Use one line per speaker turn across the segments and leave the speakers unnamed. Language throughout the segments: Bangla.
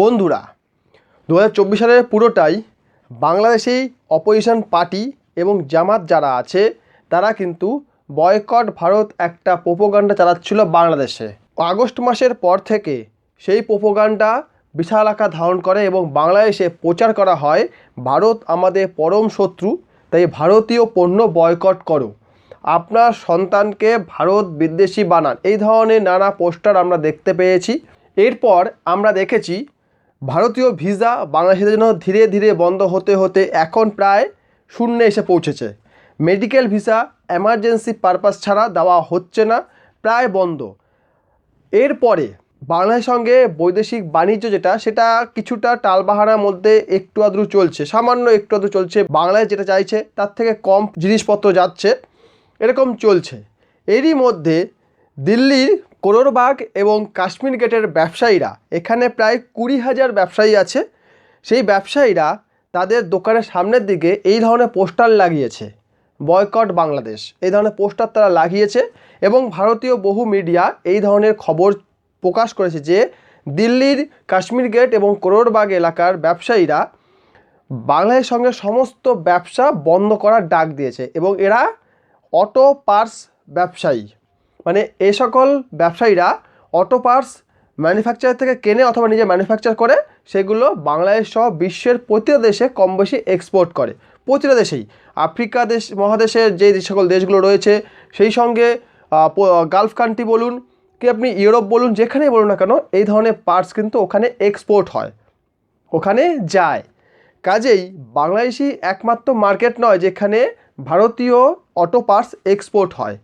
বন্ধুরা দু হাজার চব্বিশ সালের পুরোটাই বাংলাদেশেই অপোজিশন পার্টি এবং জামাত যারা আছে, তারা কিন্তু বয়কট ভারত একটা পোপোগান্ডা চালাচ্ছিল বাংলাদেশে। আগস্ট মাসের পর থেকে সেই পোপোগান্ডা বিশাল আকার ধারণ করে এবং বাংলাদেশে প্রচার করা হয়, ভারত আমাদের পরম শত্রু, তাই ভারতীয় পণ্য বয়কট করো। আপনার সন্তানকে ভারত বিদ্বেষী বানান। এই ধরনের নানা পোস্টার আমরা দেখতে পেয়েছি। এরপর আমরা দেখেছি ভারতীয় ভিসা বাংলাদেশের জন্য ধীরে ধীরে বন্ধ হতে হতে এখন প্রায় শূন্যে এসে পৌঁছেছে। মেডিকেল ভিসা এমার্জেন্সি পারপাস ছাড়া দেওয়া হচ্ছে না, প্রায় বন্ধ। এরপরে বাংলাদেশের সঙ্গে বৈদেশিক বাণিজ্য যেটা, সেটা কিছুটা টালবাহানার মধ্যে একটু আদ্রু চলছে। সামান্য একটু আদ্রু চলছে বাংলাদেশ যেটা চাইছে, তার থেকে কম জিনিসপত্র যাচ্ছে। এরকম চলছে। এরই মধ্যে দিল্লির কোরোরবাগ এবং কাশ্মীর গেটের ব্যবসায়ীরা, এখানে প্রায় কুড়ি হাজার ব্যবসায়ী আছে। সেই ব্যবসায়ীরা তাদের দোকানের সামনের দিকে এই ধরনের পোস্টার লাগিয়েছে। বয়কট বাংলাদেশ। এই ধরনের পোস্টার তারা লাগিয়েছে এবং ভারতীয় বহু মিডিয়া এই ধরনের খবর প্রকাশ করেছে যে, দিল্লির কাশ্মীর গেট এবং কোরোরবাগ এলাকার ব্যবসায়ীরা বাংলাদেশের সঙ্গে সমস্ত ব্যবসা বন্ধ করার ডাক দিয়েছে এবং এরা অটো পার্স ব্যবসায়ী। মানে এই সকল ব্যবসায়ীরা অটো পার্টস ম্যানুফ্যাকচার থেকে কেনে অথবা নিজে ম্যানুফ্যাকচার করে, সেগুলো বাংলাদেশ সহ বিশ্বের প্রতিটা দেশে কম বেশি এক্সপোর্ট করে। প্রতিটা দেশেই। আফ্রিকা দেশ, মহাদেশের যে সকল দেশগুলো রয়েছে, সেই সঙ্গে গালফ কান্ট্রি বলুন, কি আপনি ইউরোপ বলুন, যেখানেই বলুন না কেন, এই ধরনের পার্টস কিন্তু ওখানে এক্সপোর্ট হয়। ওখানে যায়। কাজেই বাংলাদেশি একমাত্র মার্কেট নয়, যেখানে ভারতীয় অটো পার্টস এক্সপোর্ট হয়।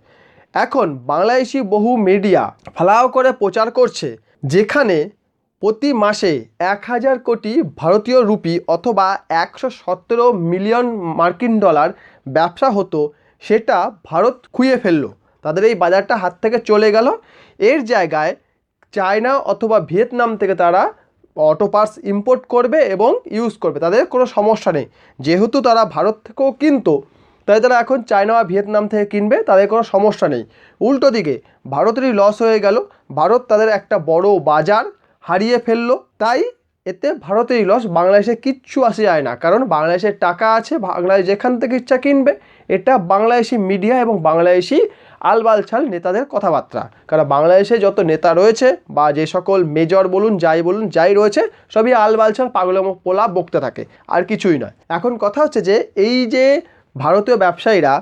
এখন বাংলাদেশি বহু মিডিয়া ফালাও করে প্রচার করছে, যেখানে প্রতি মাসে এক হাজার কোটি ভারতীয় রুপি অথবা একশো সতেরো মিলিয়ন মার্কিন ডলার ব্যবসা হতো, সেটা ভারত খুইয়ে ফেলল। তাদের এই বাজারটা হাত থেকে চলে গেল। এর জায়গায় চায়না অথবা ভিয়েতনাম থেকে তারা অটো পার্টস ইম্পোর্ট করবে এবং ইউজ করবে। তাদের কোনো সমস্যা নেই। যেহেতু তারা ভারত থেকেও কিনতো তাই তারা এখন চায়না বা ভিয়েতনাম থেকে কিনবে, তাদের কোনো সমস্যা নেই। উল্টো দিকে, ভারতেরই লস হয়ে গেল। ভারত তাদের একটা বড় বাজার হারিয়ে ফেলল। তাই এতে ভারতেরই লস বাংলাদেশে কিচ্ছু আসে যায় না। কারণ বাংলাদেশের টাকা আছে, বাংলাদেশ যেখান থেকে ইচ্ছা কিনবে, এটা বাংলাদেশি মিডিয়া এবং বাংলাদেশি আলবালছাল নেতাদের কথাবার্তা। কারণ বাংলাদেশে যত নেতা রয়েছে, বা যে সকল মেজর বলুন, যাই বলুন, যাই রয়েছে, সবই আলবালছাল পাগলের মতো পোলা বকতে থাকে। আর কিছুই নয়। এখন কথা হচ্ছে যে, এই যে ভারতীয় ব্যবসায়ীরা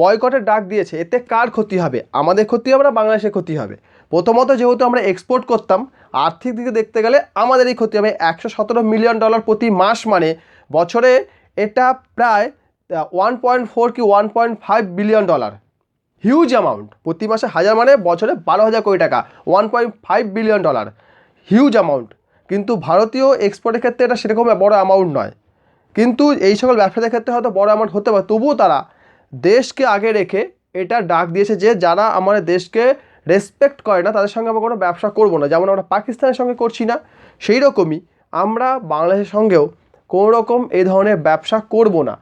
বয়কটের ডাক দিয়েছে, এতে কার ক্ষতি হবে? আমাদের ক্ষতি হবে না বাংলাদেশের ক্ষতি হবে? প্রথমত যেহেতু আমরা এক্সপোর্ট করতাম, আর্থিক দিকে দেখতে গেলে আমাদেরই ক্ষতি হবে। একশো সতেরো মিলিয়ন ডলার প্রতি মাস মানে বছরে এটা প্রায় ওয়ান পয়েন্ট ফোর কি one point five billion dollar huge amount প্রতি মাসে হাজার মানে বছরে বারো হাজার কোটি টাকা। One point five billion dollar huge amount কিন্তু ভারতীয় এক্সপোর্টের ক্ষেত্রে এটা সেরকম বড় অ্যামাউন্ট নয়। কিন্তু এই সকল ব্যবসাদের ক্ষেত্রে হয়তো বড় অ্যামাউন্ট হতে পারে। তবুও তারা দেশকে আগে রেখে এটা ডাক দিয়েছে যে, যারা আমাদের দেশকে রেসপেক্ট করে না, তাদের সঙ্গে আমরা কোনো ব্যবসা করব না। যেমন আমরা পাকিস্তানের সঙ্গে করছি না, সেই রকমই আমরা বাংলাদেশের সঙ্গেও কোনো রকম এই ধরনের ব্যবসা করব না।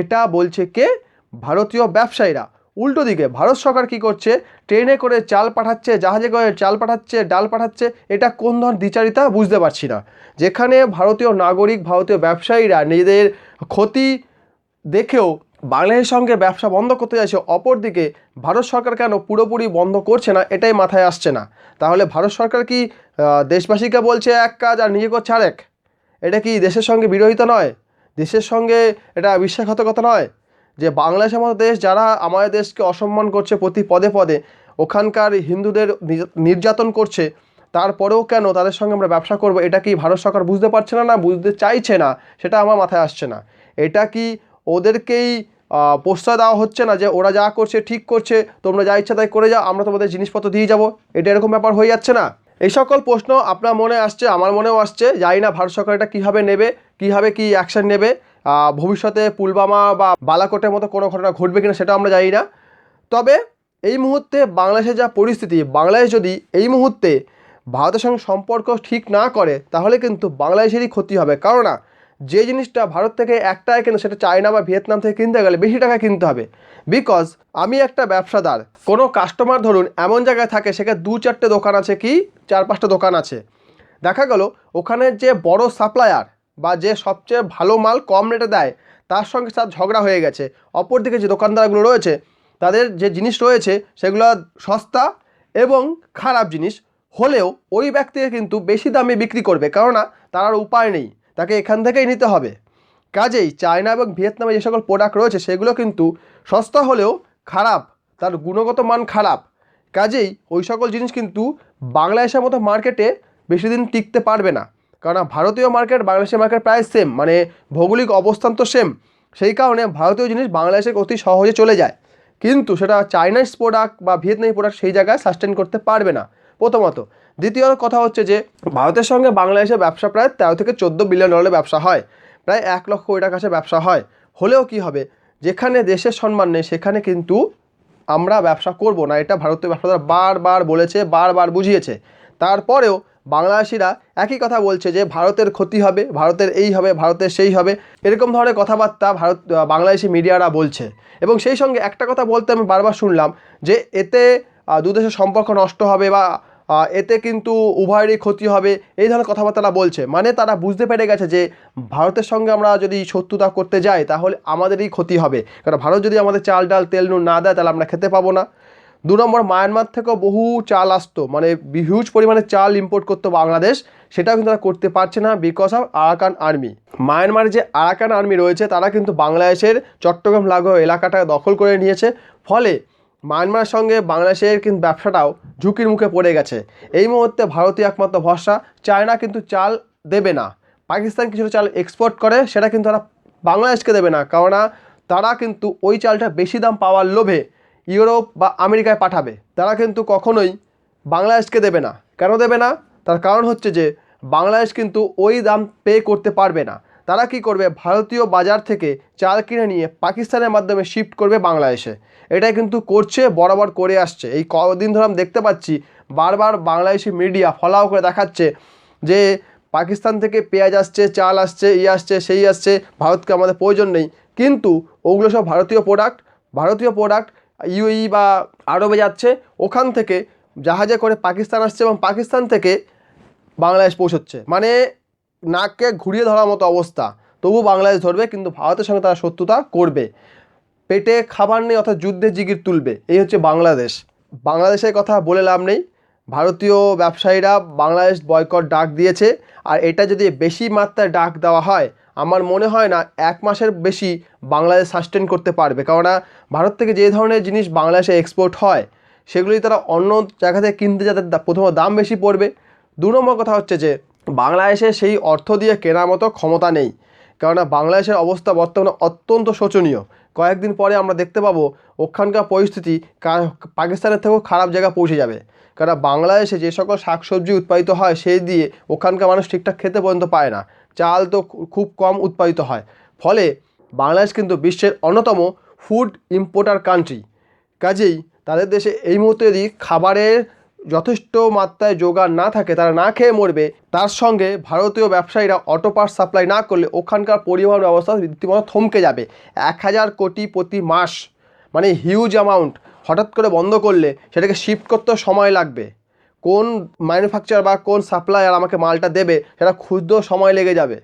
এটা বলছে কে? ভারতীয় ব্যবসায়ীরা। উল্টো দিকে, ভারত সরকার কি করছে? ট্রেনে করে চাল পাঠাচ্ছে, জাহাজে করে চাল পাঠাচ্ছে, ডাল পাঠাচ্ছে, এটা কোন ধরনের দ্বিচারিতা বুঝতে পারছি না। যেখানে ভারতীয় নাগরিক, ভারতীয় ব্যবসায়ীরা নিজেদের ক্ষতি দেখেও বাংলাদেশের সঙ্গে ব্যবসা বন্ধ করতে যাচ্ছে অপরদিকে ভারত সরকার কেন পুরোপুরি বন্ধ করছে না, এটাই মাথায় আসছে না? তাহলে ভারত সরকার কি দেশবাসীকে বলছে এক কাজ আর নিজে করছে আরেক? এটা কি দেশের সঙ্গে বিরোধিতা নয়? দেশের সঙ্গে এটা বিশ্বাসঘাতকতা নয়? যে বাংলাদেশের মতো দেশ, যারা আমাদের দেশকে অসম্মান করছে প্রতি পদে পদে, ওখানকার হিন্দুদের নির্যাতন করছে, তারপরেও কেন তাদের সঙ্গে আমরা ব্যবসা করব, এটা কি ভারত সরকার বুঝতে পারছে না না বুঝতে চাইছে না? সেটা আমার মাথায় আসছে না। এটা কি ওদেরকেই প্রশ্রয় দেওয়া হচ্ছে না যে ওরা যা করছে ঠিক করছে, তোমরা যা ইচ্ছা তাই করে যাও, আমরা তোমাদের জিনিসপত্র দিয়ে যাব? এটা এরকম ব্যাপার হয়ে যাচ্ছে না। এই সকল প্রশ্ন আপনার মনে আসছে, আমার মনেও আসছে, জানি না ভারত সরকার এটা কীভাবে নেবে, কীভাবে কী অ্যাকশন নেবে। ভবিষ্যতে পুলবামা বা বালাকোটের মতো কোনো ঘটনা ঘটবে কিনা সেটা আমরা জানি না। তবে এই মুহূর্তে বাংলাদেশের যা পরিস্থিতি, বাংলাদেশ যদি এই মুহূর্তে ভারতের সঙ্গে সম্পর্ক ঠিক না করে, তাহলে কিন্তু বাংলাদেশেরই ক্ষতি হবে। কারণ না যে জিনিসটা ভারত থেকে এক টাকায় কেন, সেটা চায়না বা ভিয়েতনাম থেকে কিনতে গেলে বেশি টাকা কিনতে হবে। বিকজ আমি একটা ব্যবসাদার, কোনো কাস্টমার ধরুন, এমন জায়গায় থাকে, সেখানে দু চারটে দোকান আছে কি, চার পাঁচটা দোকান আছে। দেখা গেল, ওখানে যে বড় সাপ্লায়ার বা যে সবচেয়ে ভালো মাল কম রেটে দেয়, তার সঙ্গে তার ঝগড়া হয়ে গেছে। অপরদিকে যে দোকানদারগুলো রয়েছে, তাদের যে জিনিস রয়েছে, সেগুলো সস্তা এবং খারাপ জিনিস হলেও ওই ব্যক্তিকে কিন্তু বেশি দামে বিক্রি করবে, কেননা তার আর উপায় নেই। তাকে এখান থেকেই নিতে হবে। কাজেই চায়না এবং ভিয়েতনামে যে সকল প্রোডাক্ট রয়েছে, সেগুলো কিন্তু সস্তা হলেও খারাপ, তার গুণগত মান খারাপ। কাজেই ওই সকল জিনিস কিন্তু বাংলাদেশের মতো মার্কেটে বেশি দিন টিকতে পারবে না। কারণ ভারতীয় মার্কেট বাংলাদেশের মার্কেট প্রায় সেম মানে ভৌগোলিক অবস্থান তো সেম সেই কারণে ভারতীয় জিনিস বাংলাদেশে অতি সহজে চলে যায়। কিন্তু সেটা চাইনিজ প্রোডাক্ট বা ভিয়েতনামি প্রোডাক্ট সেই জায়গায় সাস্টেন করতে পারবে না। প্রথমত। দ্বিতীয় কথা হচ্ছে যে, ভারতের সঙ্গে বাংলাদেশের ব্যবসা প্রায় তেরো থেকে চোদ্দ বিলিয়ন ডলারের ব্যবসা হয়। প্রায় এক লক্ষ কোটি কাছে ব্যবসা হয়। হলেও কি হবে? যেখানে দেশের সম্মান নেই, সেখানে কিন্তু আমরা ব্যবসা করব না। এটা ভারতীয় ব্যবসাদার বারবার বলেছে, বারবার বুঝিয়েছে। তারপরেও বাংলাদেশিরা একই কথা বলছে যে ভারতের ক্ষতি হবে, ভারতের এই হবে, ভারতের সেই হবে। এরকম ধরনের কথাবার্তা ভারত বাংলাদেশি মিডিয়ারা বলছে। এবং সেই সঙ্গে একটা কথা বলতে আমি বারবার শুনলাম যে এতে দু দেশের সম্পর্ক নষ্ট হবে বা এতে কিন্তু উভয়েরই ক্ষতি হবে, এই ধরনের কথাবার্তা তারা বলছে। মানে তারা বুঝতে পেরে গেছে যে ভারতের সঙ্গে আমরা যদি শত্রুতা করতে যাই, তাহলে আমাদেরই ক্ষতি হবে। কারণ ভারত যদি আমাদের চাল ডাল, তেল, নুন না দেয়, তাহলে আমরা খেতে পাবো না। দু নম্বর মায়ানমার থেকেও বহু চাল আসতো মানে হিউজ পরিমাণে চাল ইম্পোর্ট করতো বাংলাদেশ। সেটাও কিন্তু তারা করতে পারছে না because of Arakan army Myanmar যে আরাকান আর্মি রয়েছে, তারা কিন্তু বাংলাদেশের চট্টগ্রাম লাগো এলাকাটা দখল করে নিয়েছে। ফলে মায়ানমারের সঙ্গে বাংলাদেশের কিন্তু ব্যবসাটাও ঝুঁকির মুখে পড়ে গেছে। এই মুহূর্তে ভারতীয় একমাত্র ভরসা, চায়না কিন্তু চাল দেবে না। পাকিস্তান কিছুটা চাল এক্সপোর্ট করে, সেটা কিন্তু তারা বাংলাদেশকে দেবে না। কেননা তারা কিন্তু ওই চালটা বেশি দাম পাওয়ার লোভে ইউরোপ বা আমেরিকায় পাঠাবে, তারা কিন্তু কখনোই বাংলাদেশকে দেবে না। কেন দেবে না? তার কারণ হচ্ছে যে, বাংলাদেশ কিন্তু ওই দাম পে করতে পারবে না। তারা কি করবে? ভারতীয় বাজার থেকে চাল কিনে নিয়ে পাকিস্তানের মাধ্যমে শিফট করবে বাংলাদেশে। এটাই কিন্তু করছে, বরাবর করে আসছে। এই কদিন ধরে আমি দেখতে পাচ্ছি, বারবার বাংলাদেশি মিডিয়া ফলাও করে দেখাচ্ছে যে, পাকিস্তান থেকে পেঁয়াজ আসছে, চাল আসছে, ই আসছে, সেই আসছে, ভারতকে আমাদের প্রয়োজন নেই। কিন্তু ওগুলো সব ভারতীয় প্রোডাক্ট ভারতীয় প্রোডাক্ট ইউই বা আরবে যাচ্ছে, ওখান থেকে জাহাজে করে পাকিস্তান আসছে এবং পাকিস্তান থেকে বাংলাদেশ পৌঁছচ্ছে। মানে নাককে ঘুরিয়ে ধরার মতো অবস্থা। তবু বাংলাদেশ ধরবে, কিন্তু ভারতের সঙ্গে তারা শত্রুতা করবে। পেটে খাবার নেই, অর্থাৎ যুদ্ধে জিগির তুলবে। এই হচ্ছে বাংলাদেশ। বাংলাদেশের কথা বলে লাভ নেই। ভারতীয় ব্যবসায়ীরা বাংলাদেশ বয়কট ডাক দিয়েছে। আর এটা যদি বেশি মাত্রায় ডাক দেওয়া হয় আমার মনে হয় না এক মাসের বেশি বাংলাদেশ সাস্টেন করতে পারবে। কেননা ভারত থেকে যে ধরনের জিনিস বাংলাদেশে এক্সপোর্ট হয়, সেগুলি তারা অন্য জায়গা থেকে কিনতে যাতে প্রথমত দাম বেশি পড়বে। দু নম্বর কথা হচ্ছে যে, বাংলাদেশে সেই অর্থ দিয়ে কেনার মতো ক্ষমতা নেই। কেননা বাংলাদেশের অবস্থা বর্তমানে অত্যন্ত শোচনীয়। কয়েকদিন পরে আমরা দেখতে পাবো ওখানকার পরিস্থিতি পাকিস্তানের থেকেও খারাপ জায়গায় পৌঁছে যাবে। কারণ বাংলাদেশে যে সকল শাকসবজি উৎপাদিত হয়, সেই দিয়ে ওখানকার মানুষ ঠিকঠাক খেতে পর্যন্ত পায় না। চাল তো খুব কম উৎপাদিত হয়। ফলে বাংলাদেশ কিন্তু বিশ্বের অন্যতম ফুড ইম্পোর্টার কান্ট্রি কাজেই তাদের দেশে এই মুহূর্তে যদি খাবারের যথেষ্ট মাত্রায় যোগান না থাকে, তারা না খেয়ে মরবে। তার সঙ্গে ভারতীয় ব্যবসায়ীরা অটো পার্টস সাপ্লাই না করলে ওখানকার পরিবহন ব্যবস্থা রীতিমতো থমকে যাবে। এক হাজার কোটি প্রতি মাস মানে হিউজ অ্যামাউন্ট হঠাৎ করে বন্ধ করলে সেটাকে শিফট করতেও সময় লাগবে। কোন ম্যানুফ্যাকচার বা কোন সাপ্লায়ার আমাকে মালটা দেবে, সেটা ক্ষুদ্র সময় লেগে যাবে।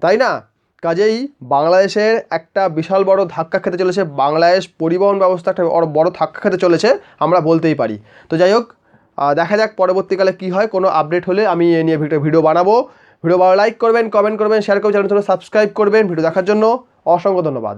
তাই না? কাজেই বাংলাদেশের একটা বিশাল বড় ধাক্কা খেতে চলেছে। বাংলাদেশ পরিবহন ব্যবস্থা একটা বড় ধাক্কা খেতে চলেছে, আমরা বলতেই পারি। তো যাই হোক দেখা যাক পরবর্তীকালে কি হয়। কোনো আপডেট হলে আমি এ নিয়ে ভিডিও ভিডিও বানাবো। ভিডিও ভালো লাইক করবেন কমেন্ট করবেন শেয়ার করবেন চ্যানেল সাবস্ক্রাইব করবেন। ভিডিও দেখার জন্য অসংখ্য ধন্যবাদ।